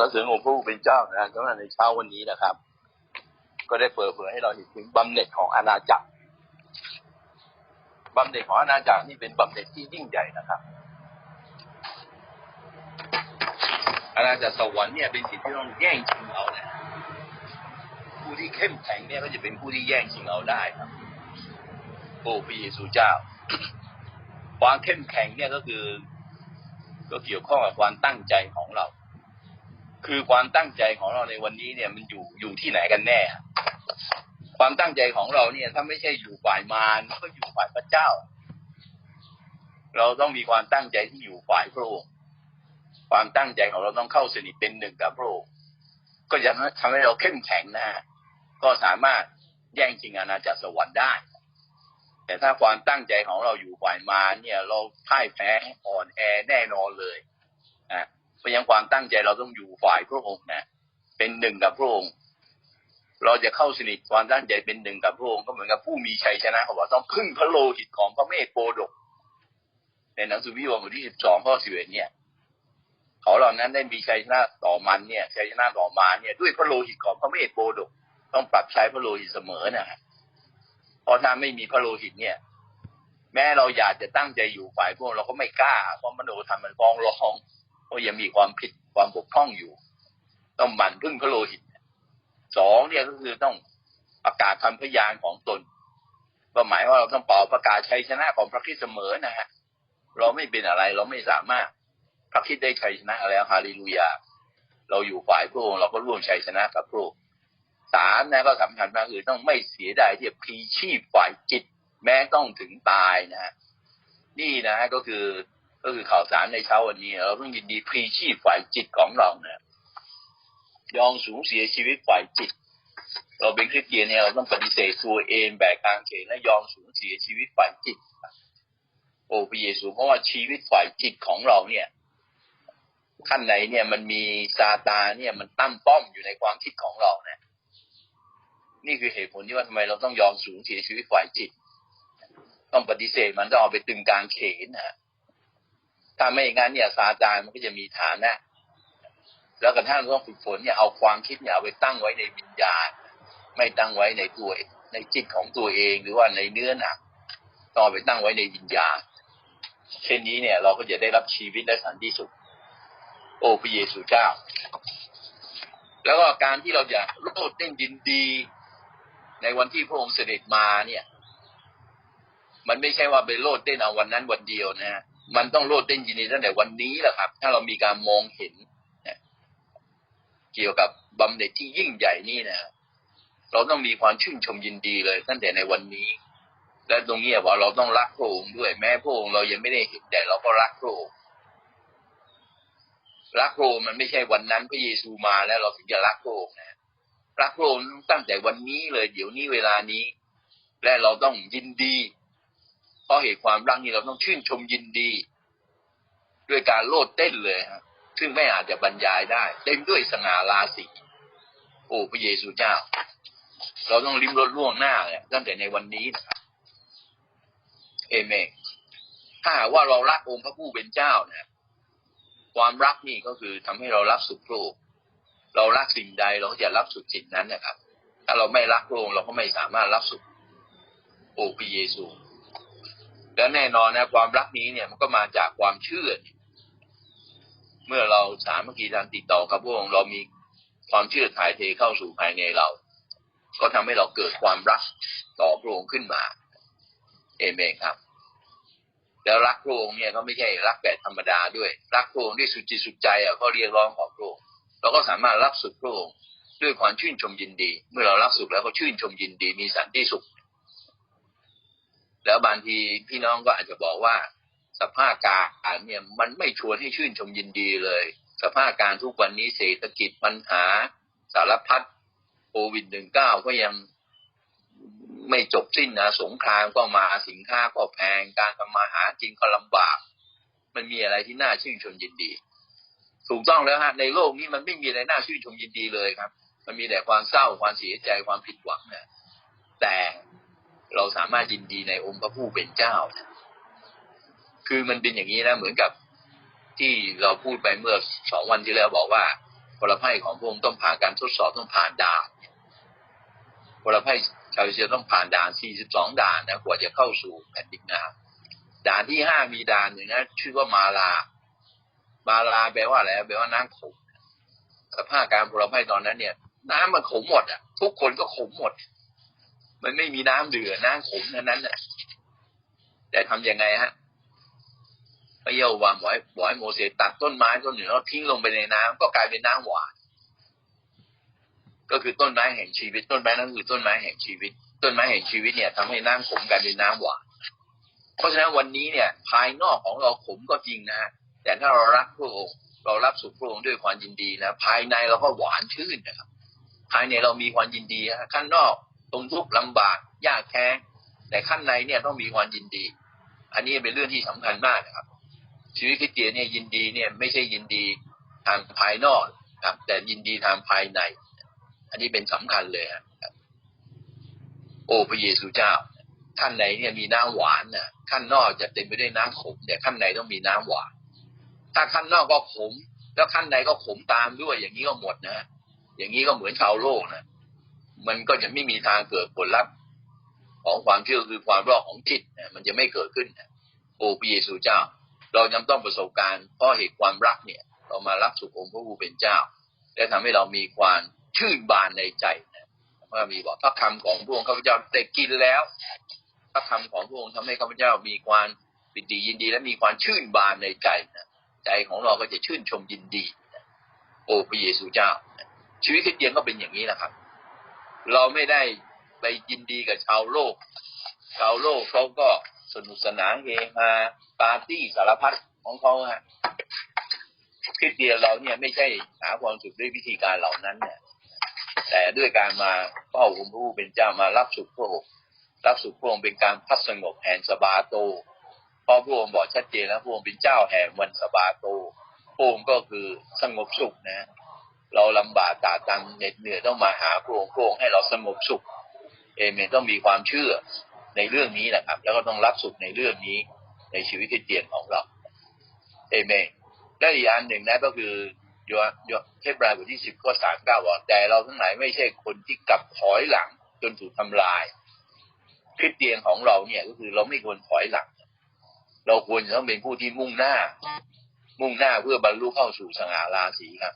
รเสริญองค์พระผู้เป็นเจ้านะสำหรับในเช้าวันนี้นะครับ ก็ได้เปิดเผยให้เราเห็นถึงบำเหน็จของอาณาจักรบำเหน็จของอาณาจักรนี่เป็นบำเหน็จที่ยิ่งใหญ่นะครับอาณาจักรสวรรค์เนี่ยเป็นสิ่งที่ต้องแย่งชิงเอานะผู้ที่เข้มแข็งเนี่ยก็จะเป็นผู้ที่แย่งชิงเอาได้ครับโอ้พระเยซูเจ้า ความเข้มแข็งเนี่ยก็คือ ก็เกี่ยวข้องกับความตั้งใจของ คือความตั้งใจของเราในวันนี้เนี่ยมันอยู่อยู่ที่ไหนกันแน่ ความตั้งใจของเราเนี่ย ถ้าไม่ใช่อยู่ฝ่ายมารก็อยู่ฝ่ายพระเจ้า เราต้องมีความตั้งใจที่อยู่ฝ่ายพระองค์ความตั้งใจของเราต้องเข้าสนิทเป็นหนึ่งกับพระองค์ก็จะทำให้เราเข้มแข็งนะฮะก็สามารถแย่งชิงอาณาจักรสวรรค์ได้ แต่ถ้าความตั้งใจของเราอยู่ฝ่ายมารเนี่ย เราพ่ายแพ้อ่อนแอแน่นอนเลย เพราะยังความตั้งใจเราต้องอยู่ฝ่ายพระองค์นะเป็นหนึ่งกับพระองค์ เราจะเข้าสนิทความตั้งใจเป็นหนึ่งกับพระองค์ก็เหมือนกับผู้มีชัยชนะเขาบอกต้องพึ่งพระโลหิตของพระเมธโปดก ในหนังสือวิวรณ์บทที่สิบสองข้อสิบเอ็ดเนี่ยเขาเหล่านั้นได้มีชัยชนะต่อมันเนี่ยชัยชนะต่อมาเนี่ย ด้วยพระโลหิตของพระเมธโปดก ต้องปรับใช้พระโลหิตเสมอนะเพราะถ้าไม่มีพระโลหิตเนี่ย แม้เราอยากจะตั้งใจอยู่ฝ่ายพวกเราก็ไม่กล้าเพราะมโนธรรมมันฟ้องร้อง เพราะยังมีความผิดความบกพร่องอยู่ ต้องหมั่นพึ่งพระโลหิตสองเนี่ยก็คือต้องประกาศคำพยานของตนก็หมายว่าเราต้องเป่าประกาศชัยชนะของพระคริสต์เสมอนะฮะเราไม่เป็นอะไรเราไม่สามารถพระคริสต์ได้ชัยชนะแล้วฮาเลลูยา เราอยู่ฝ่ายพระองค์เราก็ร่วมชัยชนะกับพระองค์สามนะก็สำคัญมากคือต้องไม่เสียดายที่จะพีชีพฝ่ายจิต แม้ต้องถึงตายนะนี่นะก็คือ ก็คือข่าวสารในเช้าวันนี้เราต้องยินดีพลีชีพฝ่ายจิตของเราเนะยยอมสูญเสียชีวิตฝ่ายจิต เราเป็นคริสเตียนเนี่ยเราต้องปฏิเสธตัวเองแบกกางเขนและยอมสูญเสียชีวิตฝ่ายจิต โอ้พระเยซูเพราะว่าชีวิตฝ่ายจิตของเราเนี่ยขั้นไหนเนี่ยมันมีซาตานเนี่ยมันตั้งป้อมอยู่ในความคิดของเราเนะนี่คือเหตุผลที่ว่าทำไมเราต้องยอมสูญเสียชีวิตฝ่ายจิต ต้องปฏิเสธมันต้องเอาไปตึงกลางเขนนะ ถ้าไม่อย่างนั้นเนี่ยซาตานมันก็จะมีฐานนะ แล้วกระทั่งต้องฝึกฝนเนี่ยเอาความคิดเนี่ยเอาไปตั้งไว้ในวิญญาณ ไม่ตั้งไว้ในตัวในจิตของตัวเองหรือว่าในเนื้อหนักต้องไปตั้งไว้ในวิญญาณ เช่นนี้เนี่ยเราก็จะได้รับชีวิตและสันติสุข โอ้พระเยซูเจ้า แล้วก็การที่เราจะโลดเต้นยินดี ในวันที่พระองค์เสด็จมาเนี่ย มันไม่ใช่ว่าไปโลดเต้นเอาวันนั้นวันเดียวนะฮะ มันต้องโลดเต้นยินดีตั้งแต่วันนี้แหละครับ ถ้าเรามีการมองเห็นเกี่ยวกับบำเหน็จที่ยิ่งใหญ่นี่นะเราต้องมีความชื่นชมยินดีเลยตั้งแต่ในวันนี้ และตรงนี้ว่าเราต้องรักพระองค์ด้วย แม้พระองค์เรายังไม่ได้เห็นแต่เราก็รักพระองค์รักพระองค์มันไม่ใช่วันนั้นพระเยซูมาแล้วเราถึงจะรักพระองค์นะรักพระองค์ตั้งแต่วันนี้เลย เดี๋ยวนี้เวลานี้ และเราต้องยินดี ราะเหตุความรักนี้เราต้องชื่นชมยินดี ด้วยการโลดเต้นเลยครับซึ่งไม่อาจจะบรรยายได้ เต็มด้วยสง่าราศีโอ้พระเยซูเจ้า เราต้องริมรถล่วงหน้าเลยตั้งแต่ในวันนี้นะครับเอเมนถ้าว่าเรารักองค์พระผู้เป็นเจ้านะความรักนี่ก็คือทำให้เรารับสุขโลก เรารักสิ่งใดเราก็จะรับสุขสิ่งนั้นนะครับ ถ้าเราไม่รักโลกเราก็ไม่สามารถรับสุขโอ้พระเยซู แล้วแน่นอนนะความรักนี้เนี่ยมันก็มาจากความเชื่อ เมื่อเราสามัคคีการติดต่อกับพระองค์เรามีความเชื่อถ่ายเทเข้าสู่ภายในเรา ก็ทำให้เราเกิดความรักต่อพระองค์ขึ้นมา เอเมนครับ แล้วรักพระองค์เนี่ยก็ไม่ใช่รักแบบธรรมดาด้วย รักพระองค์ด้วยสุดจิตสุดใจอะก็เรียกร้องของพระองค์เราก็สามารถรับสุขพระองค์ด้วยความชื่นชมยินดี เมื่อเรารับสุขแล้วก็ชื่นชมยินดี มีสันติสุข แล้วบางทีพี่น้องก็อาจจะบอกว่า สภาพการเนี่ยมันไม่ชวนให้ชื่นชมยินดีเลย สภาพการทุกวันนี้เศรษฐกิจปัญหาสารพัดโควิดหนึ่งเก้าก็ยังไม่จบสิ้นนะสงครามก็มาสินค้าก็แพงการทำมาหาจริงก็ลำบาก มันมีอะไรที่น่าชื่นชมยินดี ถูกต้องแล้วฮะในโลกนี้มันไม่มีอะไรน่าชื่นชมยินดีเลยครับ มันมีแต่ความเศร้าความเสียใจความผิดหวังนะแต่ เราสามารถยินดีในองค์พระผู้เป็นเจ้า คือมันเป็นอย่างนี้นะเหมือนกับที่เราพูดไปเมื่อสองวันที่แล้วบอกว่าพลภัยของพระองค์ต้องผ่านการทดสอบต้องผ่านด่านพลภัยชาวเอเชียต้องผ่านด่าน 42 ด่านนะกว่าจะเข้าสู่แผ่นดินนาด่านที่ห้ามีด่านหนึ่งนะชื่อว่ามาลา มาลาแปลว่าอะไรแปลว่าน้ำขมสภาพการพลภัยตอนนั้นเนี่ย น้ำมันขมหมดอะ ทุกคนก็ขมหมด มันไม่มีน้ำเหลือน้ำขมนั้นนั้นน่ะ แต่ทำยังไงฮะพระเยาววาบอกให้บอกให้โมเสสตัดต้นไม้ต้นหนึ่งแล้วทิ้งลงไปในน้ำก็กลายเป็นน้ำหวาน ก็คือต้นไม้แห่งชีวิต ต้นไม้นั้นคือต้นไม้แห่งชีวิต ต้นไม้แห่งชีวิตเนี่ยทำให้น้ำขมกลายเป็นน้ำหวาน เพราะฉะนั้นวันนี้เนี่ย ภายนอกของเราขมก็จริงนะฮะแต่ถ้าเรารักพระองค์เรารับสุขพระองค์ด้วยความยินดีนะภายในเราก็หวานชื่นนะครับ ภายในเรามีความยินดีนะข้างนอก ตรงทุกข์ลำบากยากแค้นแต่ข้างในเนี่ยต้องมีความยินดี อันนี้เป็นเรื่องที่สำคัญมากนะครับ ชีวิตคริสเตียนเนี่ยยินดีเนี่ยไม่ใช่ยินดีทางภายนอกครับ แต่ยินดีทางภายใน อันนี้เป็นสำคัญเลยครับโอ้พระเยซูเจ้าข้างในเนี่ยมีน้ำหวานนะข้างนอกจะเต็มไปด้วยน้ำขมแต่ข้างในต้องมีน้ำหวาน ถ้าข้างนอกก็ขม แล้วข้างในก็ขมตามด้วย อย่างนี้ก็หมดนะ อย่างนี้ก็เหมือนชาวโลกนะ มันก็จะไม่มีทางเกิดผลลัพธ์ของความเชื่อคือความรอดของจิตมันจะไม่เกิดขึ้นโอ้พระเยซูเจ้า เราจำต้องประสบการณ์เพราะเหตุความรักเนี่ย เรามารับสุของค์พระผู้เป็นเจ้า และทำให้เรามีความชื่นบานในใจนะว่ามีบอกพระคำของพระองค์ข้าพเจ้าได้กินแล้ว พระคำของพระองค์ทำให้ข้าพเจ้ามีความปิติยินดี และมีความชื่นบานในใจนะใจของเราก็จะชื่นชมยินดีนะโอ้พระเยซูเจ้า ชีวิตคริสเตียนก็เป็นอย่างนี้นะครับ เราไม่ได้ไปยินดีกับชาวโลก ชาวโลกเขาก็สนุกสนานเฮฮาปาร์ตี้สารพัดของเขาฮะคริสเตียนเราเนี่ยไม่ใช่หาความสุขด้วยวิธีการเหล่านั้นเนี่ยแต่ด้วยการมาเฝ้าองค์พระผู้เป็นเจ้ามารับสุขพระองค์รับสุขพระองค์เป็นการพัสงบแห่งสบาโตพราะพระองค์บอกชัดเจนแล้วพระองค์เป็นเจ้าแห่งวันสบาโตพระองค์ก็คือสงบสุขนะ เราลำบากตาตังเหน็ดเหนื่อยต้องมาหาพระองค์พระองค์ให้เราสงบสุข เอเมนต้องมีความเชื่อในเรื่องนี้นะครับ แล้วก็ต้องรับสุขในเรื่องนี้ในชีวิตที่เตียนของเรา เอเมนและอีกอันหนึ่งนะก็คือโยโยเทพรายบทที่สิบข้อสามเก้าบอกแต่เราทั้งหลายไม่ใช่คนที่กลับถอยหลังจนถูกทำลายคริสเตียนของเราเนี่ยก็คือเราไม่ควรถอยหลัง เราควรจะต้องเป็นผู้ที่มุ่งหน้า มุ่งหน้าเพื่อบรรลุเข้าสู่สง่าราศีครับ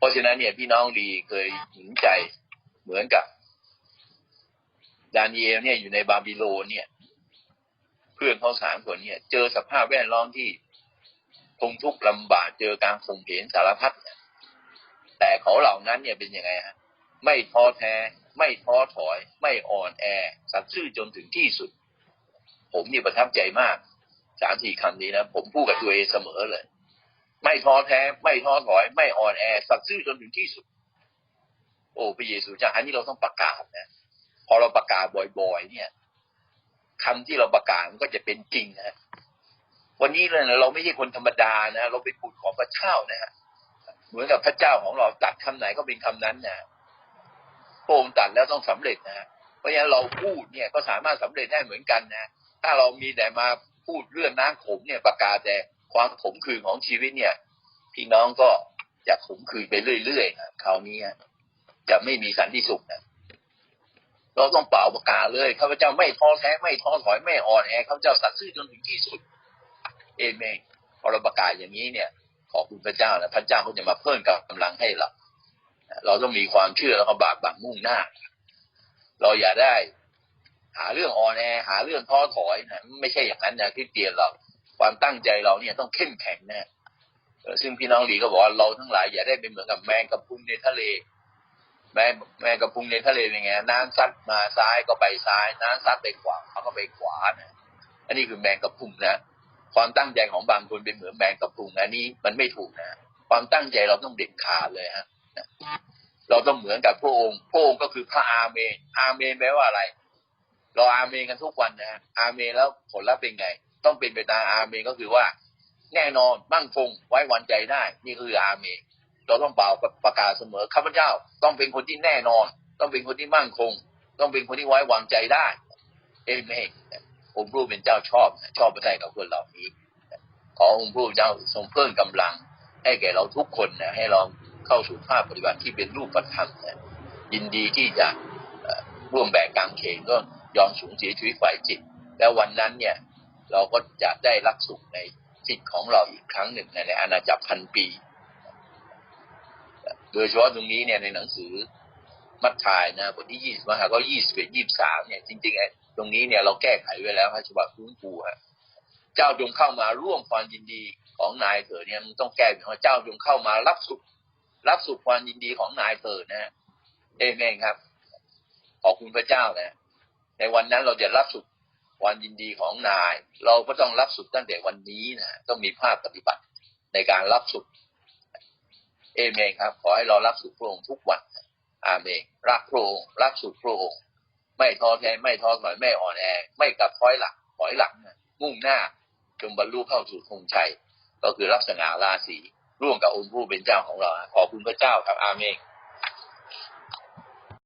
เพราะฉะนั้นเนี่ยพี่น้องดีเคยหนุนใจเหมือนกับ ดานีเอลเนี่ยอยู่ในบาบิโลนเนี่ย เพื่อนเขาสามคนเนี่ย เจอสภาพแวดล้อมที่ทงทุกข์ลำบากเจอการข่มเหงสารพัดแต่เขาเหล่านั้นเนี่ยเป็นยังไงฮะไม่ท้อแท้ ไม่ท้อถอย ไม่อ่อนแอ สัตย์ซื่อจนถึงที่สุด ผมนี่ประทับใจมากสามสี่คำนี้นะ ผมพูดกับตัวเองเสมอเลย ไม่ท้อแท้ ไม่ท้อถอย ไม่อ่อนแอ สัตย์ซื่อจนถึงที่สุด โอ้พระเยซูจ้าอันนี้เราต้องประกาศนะ พอเราประกาศบ่อยๆ เนี่ยคำที่เราประกาศมันก็จะเป็นจริงนะวันนี้เลยเราไม่ใช่คนธรรมดานะเราเป็นบุตรของพระเจ้านะฮะเหมือนกับพระเจ้าของเราตัดคำไหนก็เป็นคำนั้นนะพระองค์ตัดแล้วต้องสำเร็จนะเพราะฉะนั้นเราพูดเนี่ยก็สามารถสำเร็จได้เหมือนกันนะถ้าเรามีแต่มาพูดเรื่องน้ำขมเนี่ยประกาศแต่ ความขมขื่นของชีวิตเนี่ย พี่น้องก็จะขมขื่นไปเรื่อยๆนะคราวนี้จะไม่มีสันติสุขนะเราต้องเป่าประกาศเลยข้าพเจ้าไม่ท้อแท้ไม่ท้อถอยไม่อ่อนแอข้าพเจ้าสัตย์ซื่อจนถึงที่สุด เอเมนพอเราประกาศอย่างนี้เนี่ย ขอบคุณพระเจ้านะพระเจ้าเขาจะมาเพิ่มกำลังให้เราเราต้องมีความเชื่อแล้วก็บากบั่นมุ่งหน้า เราอย่าได้ หาเรื่องอ่อนแอหาเรื่องท้อถอยนะไม่ใช่อย่างนั้นนะที่เตียนเรา ความตั้งใจเราเนี่ยต้องเข้มแข็งนะซึ่งพี่น้องดีก็บอกว่าเราทั้งหลายอย่าได้เป็นเหมือนกับแมงกะพุนในทะเลแม่แม่กระพุงในทะเลเป็นไงน้ำซัดมาซ้ายก็ไปซ้าย น้ำซัดไปขวาเขาก็ไปขวานะอันนี้คือแมงกระพุงนะความตั้งใจของบางคนเป็นเหมือนแมงกระพุงอันนี้มันไม่ถูกนะความตั้งใจเราต้องเด็ดขาดเลยฮะเราต้องเหมือนกับพระองค์พระองค์ก็คือพระอาเมนอาเมนแปลว่าอะไร เราอาเมนกันทุกวันนะอาเมนแล้วผลลัพธ์เป็นไง ต้องเป็นไปตามอาเมก็คือว่า แน่นอนมั่งคงไว้วางใจได้ นี่คืออาเมเราต้องเป่าประกาศเสมอข้าพเจ้า ต้องเป็นคนที่แน่นอน ต้องเป็นคนที่มั่นคง ต้องเป็นคนที่ไว้วางใจได้เอเมนองค์พระเป็นเจ้าชอบชอบประทัยกับคนเหล่านี้ขอองค์พระเจ้าทรงเพิ่มกำลัง ให้แก่เราทุกคนนะให้เราเข้าสู่ภาพปฏิบัติที่เป็นรูปธรรมนะยินดีที่จะร่วมแบกกางเขนก็ยอมสูญเสียชีวิตฝ่ายจิต แล้ววันนั้นเนี่ย เราก็จะได้รับสุขในจิตของเราอีกครั้งหนึ่งในอาณาจักรพันปี โดยเฉพาะตรงนี้เนี่ยในหนังสือมัทธายนะบทที่ยี่สิบมาก็ยี่สิบเอ็ดยี่สิบสามเนี่ยจริงๆไอ้ตรงนี้เนี่ยเราแก้ไขไว้แล้วให้ฉบับฟื้นฟูฮะเจ้าจงเข้ามาร่วมความยินดีของนายเถิดเนี่ยมันต้องแก้เป็นว่าเจ้าจงเข้ามารับสุข รับสุขความยินดีของนายเถิดนะเอเมนครับ ขอบคุณพระเจ้านะในวันนั้นเราจะรับสุข ความยินดีของนาย เราก็ต้องรับสุขตั้งแต่วันนี้นะต้องมีภาพปฏิบัติในการรับสุขเอเมนครับ ขอให้เรารับสุขพระองค์ทุกวันอาเมนรักพระองค์รักสุขพระองค์ไม่ท้อแท้ไม่ท้อถอยไม่อ่อนแอ ไม่กลับถอยหลังถอยหลังนะมุ่งหน้าจงบรรลุเข้าสู่ธงชัย ก็คือรับสง่าราศีร่วมกับองค์ผู้เป็นเจ้าของเรา ขอบคุณพระเจ้าครับอาเมน